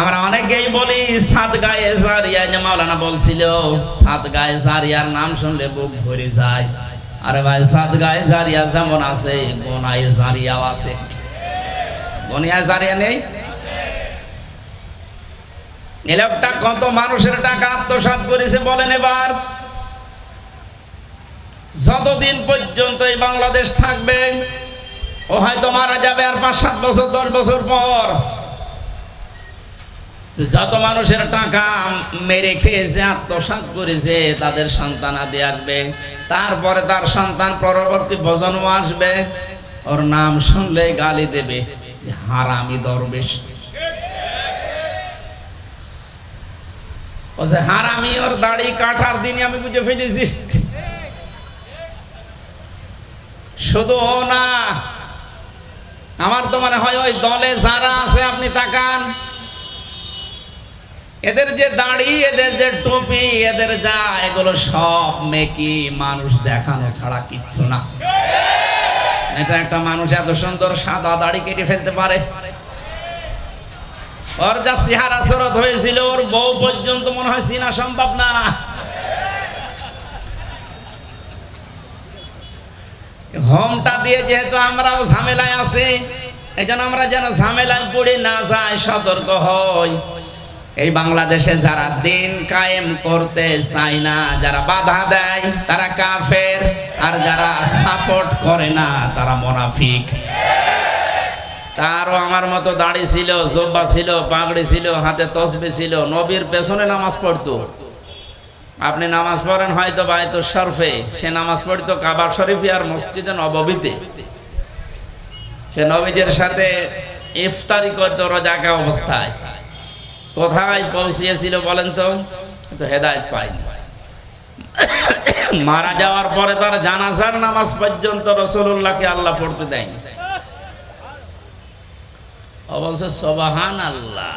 আমরা অনেকেই বলি সাত গায়ে জারিয়া যে মাওলানা বলছিল সাত গায়ে জারিয়ার নাম শুনলে বুক ভরে যায়। আরে ভাই সাত গায়ে জারিয়া যেমন আছে গোনায় জারিয়াও আছে। গনিয়ায় জারিয়া নেই? এ লোকটা কত মানুষের টাকা আত্মসাৎ করেছে বলেন এবার। যতদিন পর্যন্ত এই বাংলাদেশ থাকবে, ও হয়তো মারা যাবে আর পাঁচ সাত বছর, দশ বছর পর। যত মানুষের টাকা মেরে খেয়েছে, আত্মসাৎ করেছে, তাদের সন্তান আদি আসবে। তারপরে তার সন্তান পরবর্তী প্রজন্ম আসবে। ওর নাম শুনলে গালি দেবে হারামি দরবেশ। ও যে, হারামি, ওর দাড়ি কাটার দিনই আমি বুঝে ফেলেছি। শুধু ও না, আমার তো মনে হয় ওই দলে যারা আছে, আপনি তাকান। এদের যে দাড়ি, এদের যে টুপি, এদের যা, এগুলো সব মেকি মানুষ দেখানো ছাড়া কিচ্ছু না। এটা একটা মানুষ এত সুন্দর সাদা দাড়ি কেটে ফেলতে পারে। ওর যা চেহারা সরত হয়েছিল, ওর বউ পর্যন্ত মনে হয় চিনা সম্ভব না। হোমটা দিয়ে যেহেতু আমরাও ঝামেলায় আছি এই আমরা যেন ঝামেলায় পড়ে না যাই, সতর্ক হই। এই বাংলাদেশে যারা দিন কায়েম করতে চায় না, যারা বাধা দেয়, তারা কাফের, আর যারা সাপোর্ট করে না, তারা মোনাফিক। তারও আমার মতো দাড়ি ছিল, জব্বা ছিল, পাগড়ি ছিল, হাতে তসবি ছিল, নবীর পেছনে নামাজ পড়তো। আপনি নামাজ পড়েন হয়তো বা হয়তো শরফে, সে নামাজ পড়তো কাবার শরীফে আর মসজিদে নববীতে। সে নবীদের সাথে ইফতারি করতো রোজাকা অবস্থায়। কোথায় পৌঁছিয়েছিল বলেন তো? তো হেদায়ত পায়নি। মারা যাওয়ার পরে তার জানাজার নামাজ পর্যন্ত রসুল্লাহকে আল্লাহ পড়তে দেয়নি। অবশ্য সবাহান আল্লাহ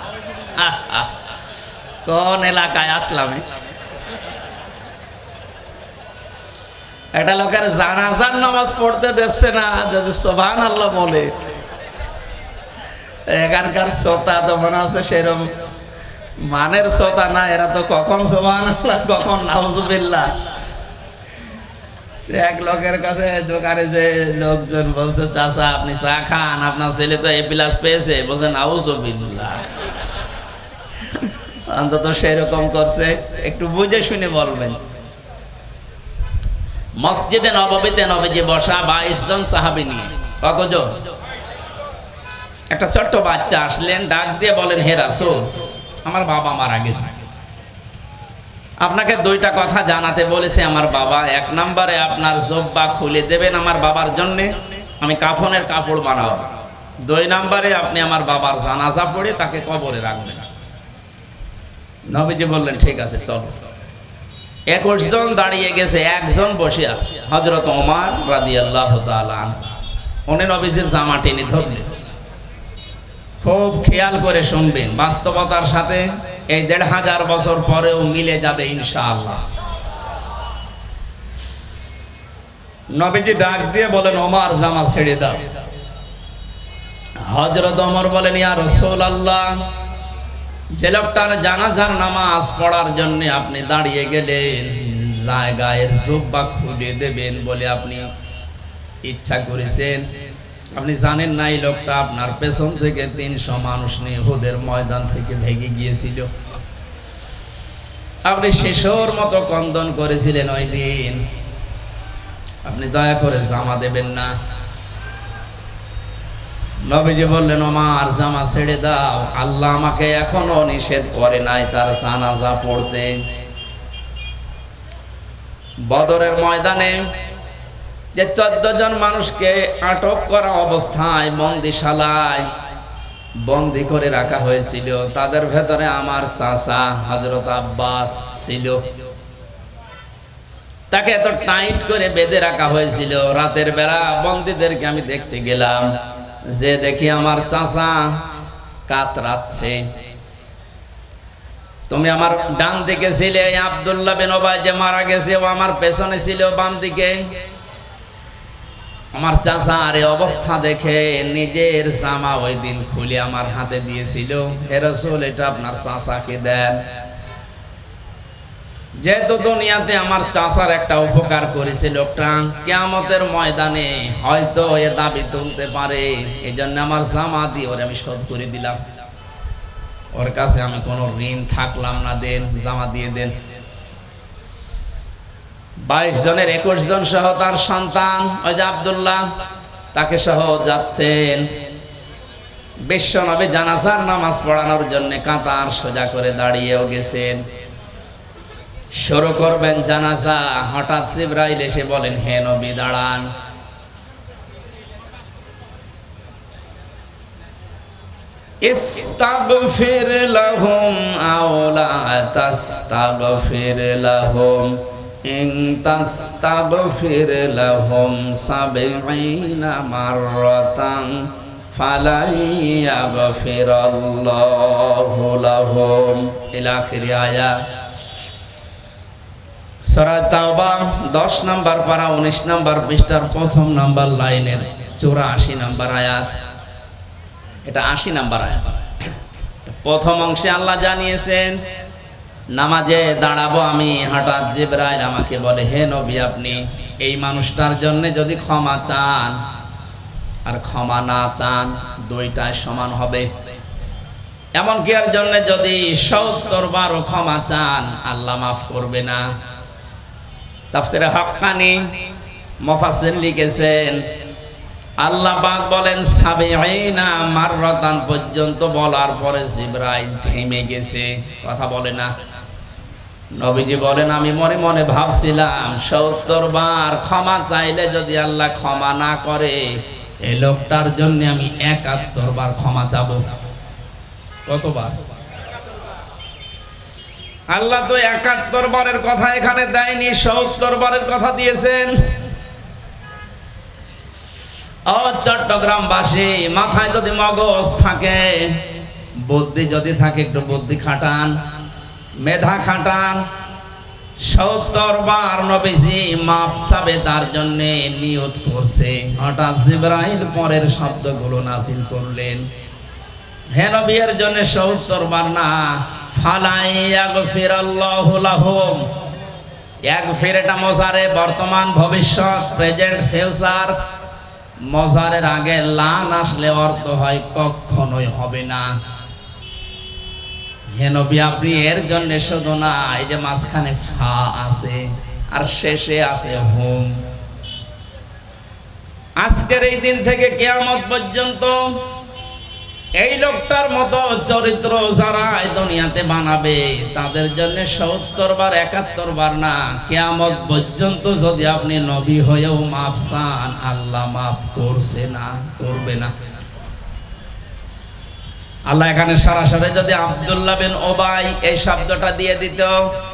কোন এলাকায় আসলাম একটা লোকের জানাজার নামাজ পড়তে দিচ্ছে না, যদি সোভান আল্লাহ বলে। এখানকার শ্রোতা তো মনে হচ্ছে সেরকম মানের শ্রোতা না, এরা তো কখন আল্লাহ কখন নাউজুবিল্লাহ। এক লোকের কাছে দোকানে যে লোকজন বলছে, চাচা, আপনি চা খান, আপনার ছেলে তো এ প্লাস পেয়েছে। বলছে, নাউজুবিল্লাহ। অন্তত সেরকম করছে। একটু বুঝে শুনে বলবেন। মসজিদে নববীতে নবীজি বসা বাইশ জন সাহাবি নিয়ে। কতজন? একটা ছোট্ট বাচ্চা আসলেন, ডাক দিয়ে বলেন, হে রাসূল আমার বাবা মারা গেছে। আপনাকে দুইটা কথা জানাতে বলেছে, আমার বাবা। এক নম্বরে আপনার জব্বা খুলে দেবেন আমার বাবার জন্য, আমি কাফনের কাপড় বানাবো। দুই নম্বরে আপনি আমার বাবার জানাজা পড়ে তাকে কবরে রাখবেন। নবীজি বললেন, ঠিক আছে, চলো। একুশ জন দাঁড়িয়ে গেছে, একজন বসে আছে হজরত ওমার রাদি আল্লাহ উনি নবীজির জামা টেনে ধরলেন। খুব খেয়াল করে শুনবেন। বাস্তবতার সাথে এই দেড় হাজার বছর পরেও মিলে যাবে ইনশাআল্লাহ। নবীজি ডাক দিয়ে বলেন, ওমার, জামা ছেড়ে দাও। হজরত ওমর বলেন, ইয়া রসুল আল্লাহ যে লোকটার জানাজার নামাজ পড়ার জন্য আপনি দাঁড়িয়ে গেলেন, জায়গায় জোব্বা খুলে দেবেন বলে আপনি ইচ্ছা করেছেন। আপনি জানেন না, এই লোকটা আপনার পেছন থেকে তিনশো মানুষ নিয়ে হুদের ময়দান থেকে ভেঙে গিয়েছিল। আপনি শিশুর মতো কন্দন করেছিলেন ওই দিন। আপনি দয়া করে জামা দেবেন না। নবীজি বললেন আমার জামা ছেড়ে দাও। আল্লাহ আমাকে এখনও নিষেধ করে নাই তার জানাজা পড়তে। বদরের ময়দানে যে চোদ্দ জন মানুষকে আটক করা অবস্থায় বন্দিশালায় বন্দি করে রাখা হয়েছিল। তাদের ভেতরে আমার চাচা হজরত আব্বাস ছিল। তাকে এত টাইট করে বেঁধে রাখা হয়েছিল। রাতের বেলা বন্দীদেরকে আমি দেখতে গেলাম। যে দেখি আমার চাচা কাতরাচ্ছে তুমি আমার ডান দিকে ছিলে আব্দুল্লাহ বিন ওবায় যে মারা গেছে, ও আমার পেছনে ছিল, বাম দিকে। আমার চাচার এই অবস্থা দেখে নিজের জামা ওই দিন খুলে আমার হাতে দিয়েছিল। হেরসুল এটা আপনার চাচাকে দেন। যেহেতু দুনিয়াতে আমার চাচার একটা উপকার করেছে লোকটা, কেয়ামতের ময়দানে হয়তো এ দাবি তুলতে পারে। এই জন্য আমার জামা দিয়ে ওরে আমি শোধ করে দিলাম। ওর কাছে আমি কোনো ঋণ থাকলাম না, দেন, জামা দিয়ে দেন। বাইশ জনের একুশ জন সহ তার সন্তান, ওই যে আবদুল্লাহ, তাকে সহ যাচ্ছেন। বিশ্বনবী জানাজার নামাজ পড়ানোর জন্য কাতার সোজা করে দাঁড়িয়েও গেছেন। শুরু করবেন জানাজা, হঠাৎ সিব্রাইল এসে বলেন, হে নবী, দাঁড়ান। ইস্তাগফির লাহুম আও লা তাস্তাগফির লাহুম। তাস্তাগফির লাহুম সাবঈনা মাররাতান ফালাই ইয়াগফিরাল্লাহু লাহুম ইলা আখির আয়াত সূরা তাওবা 10 নাম্বার পারা 19 নাম্বার পৃষ্ঠার প্রথম নাম্বার লাইনের 84 নাম্বার আয়াত এটা 80 নাম্বার আয়াত। প্রথম অংশে আল্লাহ জানিয়েছেন নামাজে দাঁড়াবো আমি, হঠাৎ জিব্রাইল আমাকে বলে, হে নবী, আপনি এই মানুষটার জন্য যদি ক্ষমা চান, আর ক্ষমা না চান, দুইটাই সমান হবে। এমনকি এর জন্য যদি সত্তর বারো ক্ষমা চান, আল্লাহ মাফ করবে না। তাফসিরে হক্কানি মফাসির লিখেছেন, আল্লাহ পাক বলেন, সাবিঈনা মাররাতান পর্যন্ত বলার পরে জিবরাইল থেমে গেছে। কথা বলে না। নবীজি বলেন, আমি মনে মনে ভাবছিলাম, সত্তর বার ক্ষমা চাইলে যদি আল্লাহ ক্ষমা না করে এই লোকটার জন্য আমি একাত্তর বার ক্ষমা চাবো। কতবার? আল্লাহ তো একাত্তর বারের কথা এখানে দেয়নি, সত্তর বারের কথা দিয়েছেন। ও চট্টগ্রামবাসী, মাথায় যদি মগজ থাকে, বুদ্ধি যদি থাকে, একটু বুদ্ধি খাটান। মেধা খাটান। সত্তর বার নবীজি মাপ চাবে তার জন্য নিয়ত করছে। হঠাৎ জিব্রাইল পরের শব্দগুলো নাসিল করলেন। হে নবীর জন্য সত্তর বার না, ফালাই ইয়াগফির আল্লাহু এক ফেরেটা মজারে বর্তমান ভবিষ্যৎ, প্রেজেন্ট ফিউচার। মজারের আগে লান আসলে অর্থ হয় কখনোই হবে না। হে নবী, আপনি এর জন্য শুধু না, এই যে মাঝখানে ফা আছে আর শেষে আছে হোম। আজকের এই দিন থেকে কেয়ামত পর্যন্ত এই লোকটার মতো চরিত্র যারা এই দুনিয়াতে বানাবে, তাদের জন্য সত্তর বার, একাত্তর বার না, কেয়ামত পর্যন্ত যদি আপনি নবী হয়েও মাফ চান, আল্লাহ মাফ করছে না, করবে না। আল্লাহ এখানে সরাসরি যদি আব্দুল্লাহ বিন ওবাই এই শব্দটা দিয়ে দিত,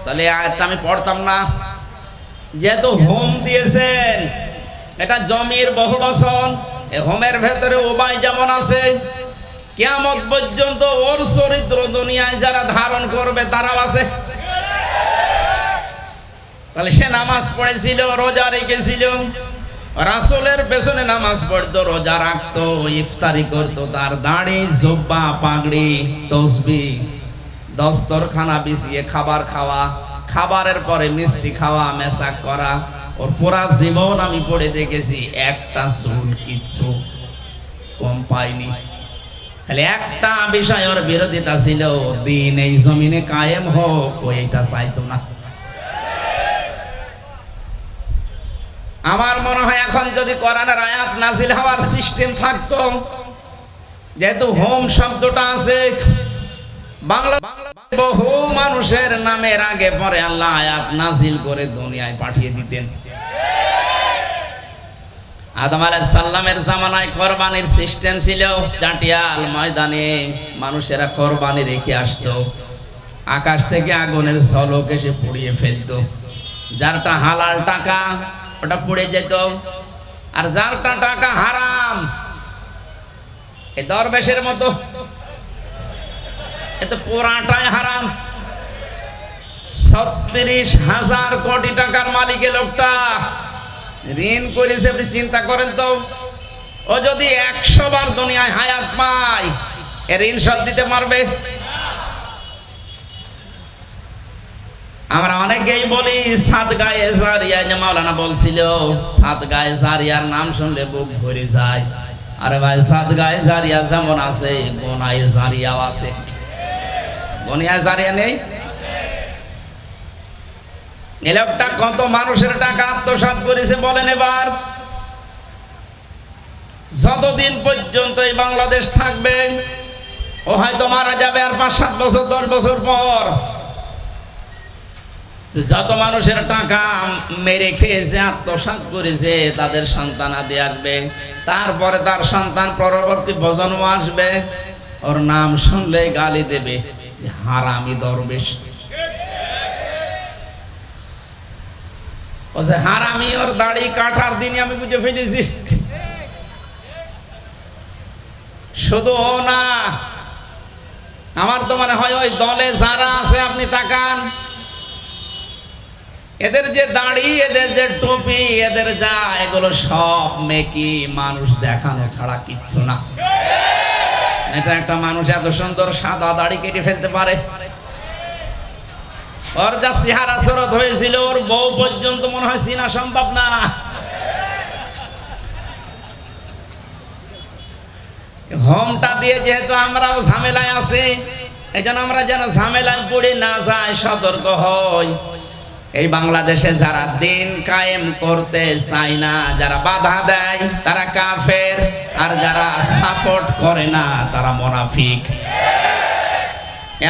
তাহলে আয়াতটা আমি পড়তাম না। যেহেতু হোম দিয়েছেন, এটা জমির বহু এই হোমের ভেতরে ওবাই যেমন আছে, কেয়ামত পর্যন্ত ওর চরিত্র দুনিয়ায় যারা ধারণ করবে তারাও আছে। তাহলে সে নামাজ পড়েছিল, রোজা রেখেছিল রাসুলের পেছনে নামাজ পড়তো, রোজা রাখতো, ইফতারি করতো, তার দাড়ি, জব্বা, পাগড়ি, তসবি, দস্তরখানা বিছিয়ে খাবার খাওয়া, খাবারের পরে মিষ্টি খাওয়া মেশাক করা। ওর পুরা জীবন আমি পড়ে দেখেছি, একটা চুল কিচ্ছু কম পাইনি। খালি একটা বিষয় ওর বিরোধিতা ছিল, দিন এই জমিনে কায়েম হোক, ও এটা চাইতো না। আমার মনে হয় এখন যদি কোরআনের আয়াত নাজিল হওয়ার সিস্টেম থাকতো, যেহেতু হোম শব্দটা আছে, বাংলা বহু মানুষের নামের আগে পরে আল্লাহ আয়াত নাজিল করে দুনিয়ায় পাঠিয়ে দিতেন। আদম আলাইহিস সালামের জামানায় কোরবানির সিস্টেম ছিল, চাটিয়াল ময়দানে মানুষেরা কোরবানি রেখে আসতো। আকাশ থেকে আগুনের ঝলক এসে পুড়িয়ে ফেলতো। যারটা হালাল টাকা ওটা পুড়ে যেত। আর যারটা টাকা হারাম। এই দরবেশের মতো। এ তো পুরাটাই হারাম। ছত্রিশ হাজার কোটি টাকার মালিক লোকটা ঋণ করেছে আপনি চিন্তা করেন তো। ও যদি একশো বার দুনিয়ায় হায়াত পায় এ ঋণ শোধ দিতে পারবে। আমরা অনেকেই বলি সাত গায়ে জারিয়া যে মাওলানা বলছিল সাত গায়ে জারিয়ার নাম শুনলে বুক ভরে যায়। আরে ভাই সাত গায়ে জারিয়া যেমন আছে, গোনায় জারিয়াও আছে। গনিয়ায় জারিয়া নেই? এ লোকটা কত মানুষের টাকা আত্মসাৎ করেছে বলেন এবার। যতদিন পর্যন্ত এই বাংলাদেশ থাকবে, ও হয়তো মারা যাবে আর পাঁচ সাত বছর, দশ বছর পর। যত মানুষের টাকা মেরে খেয়েছে আত্মসাৎ করেছে তাদের সন্তান আদি আসবে, তারপরে তার সন্তান পরবর্তী প্রজন্ম আসবে, ওর নাম শুনলে গালি দেবে হারামি দরবেশ। যে, হারামি, ওর দাড়ি কাটার দিনই আমি বুঝে ফেলেছি। শুধু ও না, আমার তো মনে হয় ওই দলে যারা আছে, আপনি তাকান। এদের যে দাড়ি, এদের যে টুপি, এদের যা, এগুলো সব মেকি মানুষ দেখানো ছাড়া কিচ্ছু না। এটা একটা মানুষ এত সুন্দর সাদা দাড়ি কেটে ফেলতে পারে। ওর যা চেহারা সরত হয়েছিল, ওর বউ পর্যন্ত মনে হয় চিনা সম্ভব না। হোমটা দিয়ে যেহেতু আমরাও ঝামেলায় আছি এই আমরা যেন ঝামেলায় পড়ে না যাই, সতর্ক হই। এই বাংলাদেশে যারা দিন কায়েম করতে চায় না, যারা বাধা দেয়, তারা কাফের, আর যারা সাপোর্ট করে না, তারা মোনাফিক।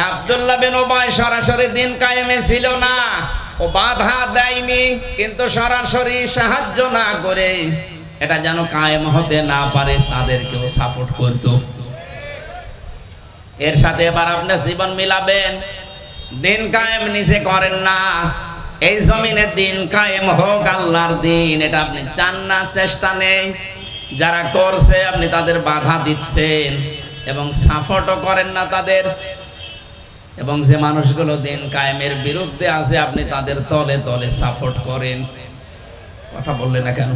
আব্দুল্লাহ বিন ওবাই সরাসরি দিন কায়েমে ছিল না। ও বাধা দেয়নি, কিন্তু সরাসরি সাহায্য না করে এটা যেন কায়েম হতে না পারে, তাদেরকেও সাপোর্ট করত। এর সাথে এবার আপনি জীবন মিলাবেন। দিন কায়েম নিজে করেন না। এই জমিনে দিন কায়েম হোক আল্লাহর দিন, এটা আপনি চান না, চেষ্টা নেই। যারা করছে, আপনি তাদের বাধা দিচ্ছেন এবং সাপোর্টও করেন না তাদের। এবং যে মানুষগুলো দিন কায়েমের বিরুদ্ধে আছে, আপনি তাদের তলে তলে সাপোর্ট করেন। কথা বললেন না কেন?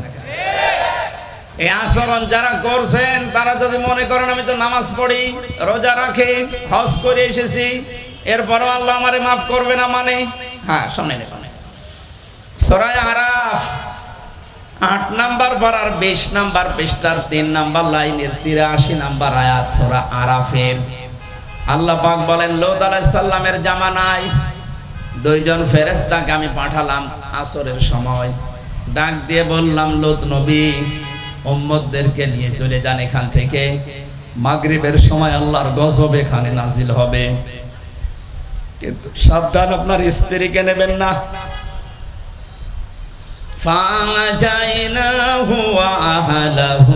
এই আচরণ যারা করছেন, তারা যদি মনে করেন, আমি তো নামাজ পড়ি, রোজা রাখি, হজ করে এসেছি, এরপরও আল্লাহ আমারে মাফ করবে না মানে? হ্যাঁ শোনেন এখানে। সরাই আরাফ। আট নাম্বার পাড়ার বিশ নাম্বার পৃষ্ঠার তিন নাম্বার লাইনের তিরাশি নাম্বার আয়াত সরা আরাফের। আল্লাহ পাক বলেন লোদ আলাইসাল্লামের জামানায় দুইজন ফেরেস্তাকে আমি পাঠালাম আসরের সময়। ডাক দিয়ে বললাম লোদ নবী, উম্মতদেরকে নিয়ে চলে যান এখান থেকে। মাগরিবের সময় আল্লাহর গজব এখানে নাজিল হবে। কিন্তু সাবধান, আপনার স্ত্রীকে নেবেন না। فَنَجَيْنَاهُ وَأَهْلَهُ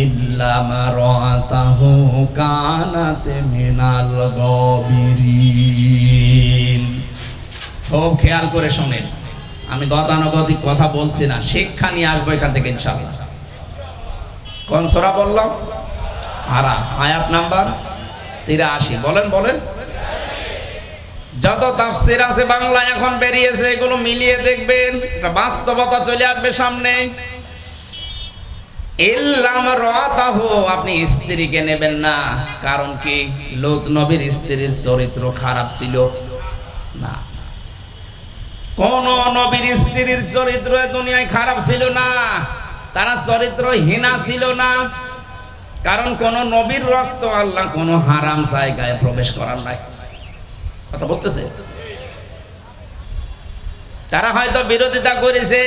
إِلَّا امْرَأَتَهُ كَانَتْ مِنَ الْغَابِرِينَ খুব খেয়াল করে শোনেন আমি গতানুগতিক কথা বলছি না শিক্ষা নিয়ে আসবো এখান থেকে ইনশাআল্লাহ কোন সূরা বললাম আরা আয়াত নাম্বার তিরাশি বলেন বলেন যত তাফসির আছে বাংলা এখন বেরিয়েছে, এগুলো মিলিয়ে দেখবেন বাস্তবতা চলে আসবে সামনে। আপনি স্ত্রীকে নেবেন না, কারণ কি? লোত নবীর স্ত্রীর চরিত্র খারাপ ছিল। না। কোন নবীর স্ত্রীর চরিত্র দুনিয়ায় খারাপ ছিল না, তারা চরিত্রহীনা ছিল না। কারণ কোন নবীর রক্ত আল্লাহ কোন হারাম জায়গায় প্রবেশ করার নাই। কথা বুঝতেছে তারা হয়তো বিরোধিতা করেছে,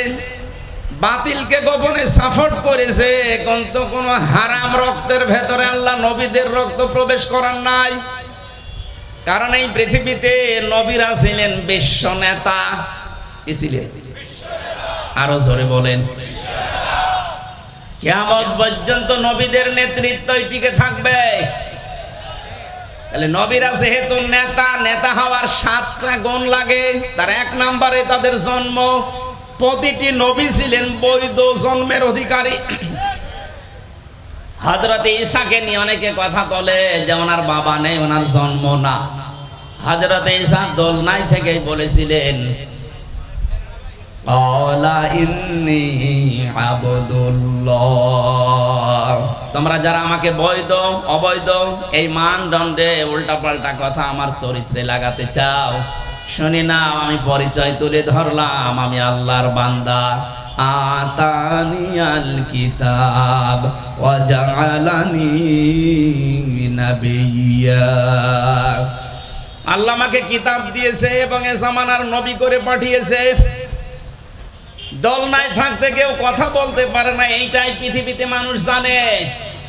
বাতিলকে গোপনে সাপোর্ট করেছে, কিন্তু কোন হারাম রক্তের ভেতরে আল্লাহ নবীদের রক্ত প্রবেশ করার নাই। কারণ এই পৃথিবীতে নবীরা ছিলেন বিশ্ব নেতা। আরও জোরে বলেন। কেমন পর্যন্ত নবীদের নেতৃত্ব টিকে থাকবে। তাহলে নবীরা যেহেতু নেতা নেতা হওয়ার সাতটা গুণ লাগে, তার এক নম্বরে তাদের জন্ম। প্রতিটি নবী ছিলেন বৈধ জন্মের অধিকারী। হজরত ঈশাকে নিয়ে অনেকে কথা বলে যে ওনার বাবা নেই, ওনার জন্ম না। হজরত ঈশা দোলনাই থেকেই বলেছিলেন তোমরা যারা আমাকে বৈধ, অবৈধ, এই মানদণ্ডে উল্টা পাল্টা কথা আমার চরিত্রে লাগাতে চাও, শুনি না আমি পরিচয় তুলে ধরলাম, আমি আল্লাহর বান্দা। আতানিয়াল কিতাব ওয়াজালানি নাবিয়্যা আল্লাহ আমাকে কিতাব দিয়েছে এবং এ জামানার নবী করে পাঠিয়েছে। দলনায় থাকতে কেউ কথা বলতে পারে না, এইটাই পৃথিবীতে মানুষ জানে।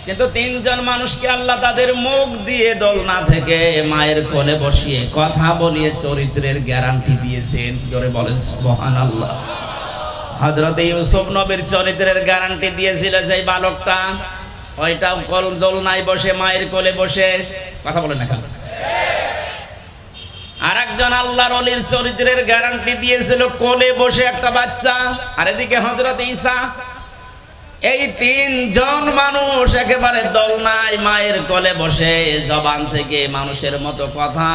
কিন্তু তিনজন মানুষকে আল্লাহ তাদের মুখ দিয়ে দোলনা থেকে মায়ের কোলে বসিয়ে কথা বলিয়ে চরিত্রের গ্যারান্টি দিয়েছেন। জোরে বলেন সুবহান আল্লাহ হজরত ইউসুফ নবীর চরিত্রের গ্যারান্টি দিয়েছিল যে বালকটা। ওইটা কল দোলনায় বসে, মায়ের কোলে বসে। কথা বলেন না আল্লাহর অলির চরিত্রের গ্যারান্টি দিয়েছিল, কোলে বসে একটা বাচ্চা। আর এদিকে হজরত এই মানুষ একেবারে দলনায় মায়ের কোলে বসে জবান থেকে মানুষের মতো কথা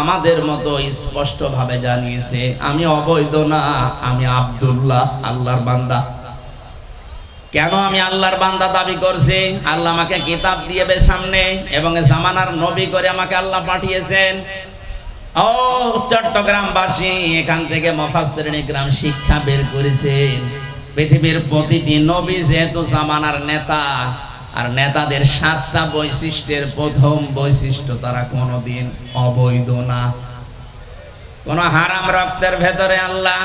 আমাদের মতো স্পষ্ট ভাবে জানিয়েছে, আমি অবৈধ না, আমি আব্দুল্লাহ, আল্লাহর বান্দা। কেন আমি আল্লাহর বান্দা দাবি করছি? আল্লাহ আমাকে কিতাব দিয়েবে সামনে এবং জামানার নবী করে আমাকে আল্লাহ পাঠিয়েছেন। ও চট্টগ্রামবাসী, এখান থেকে মফাসের গ্রাম শিক্ষা বের করেছেন। পৃথিবীর প্রতিটি নবী যেহেতু জামানার নেতা, আর নেতাদের সাতটা বৈশিষ্ট্যের প্রথম বৈশিষ্ট্য তারা কোনোদিন অবৈধ না। কোন হারাম রক্তের ভেতরে আল্লাহ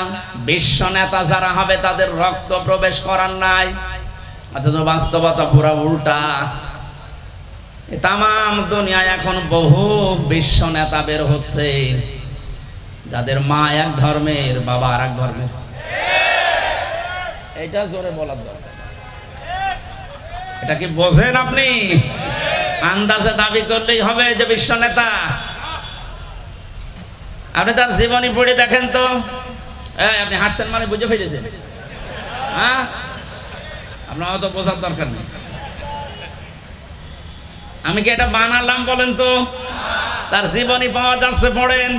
বিশ্ব নেতা যারা হবে তাদের রক্ত প্রবেশ করার নাই। অথচ বাস্তবতা পুরা উল্টা। তাম দুনিয়ায় এখন বহু বিশ্ব নেতা বের হচ্ছে। যাদের মা এক ধর্মের, বাবা আর এক ধর্মের। এটা জোরে বলার দরকার। এটা কি বোঝেন আপনি? আন্দাজে দাবি করলেই হবে যে বিশ্ব নেতা আপনি তার জীবনী পড়ে দেখেন তো। আপনি হাসছেন মানে বুঝে ফেলেছেন। হ্যাঁ? আপনার অত বোঝার দরকার নেই। আমি কি এটা বানালাম বলেন তো? তার জীবনী পাওয়া যাচ্ছে পড়েন।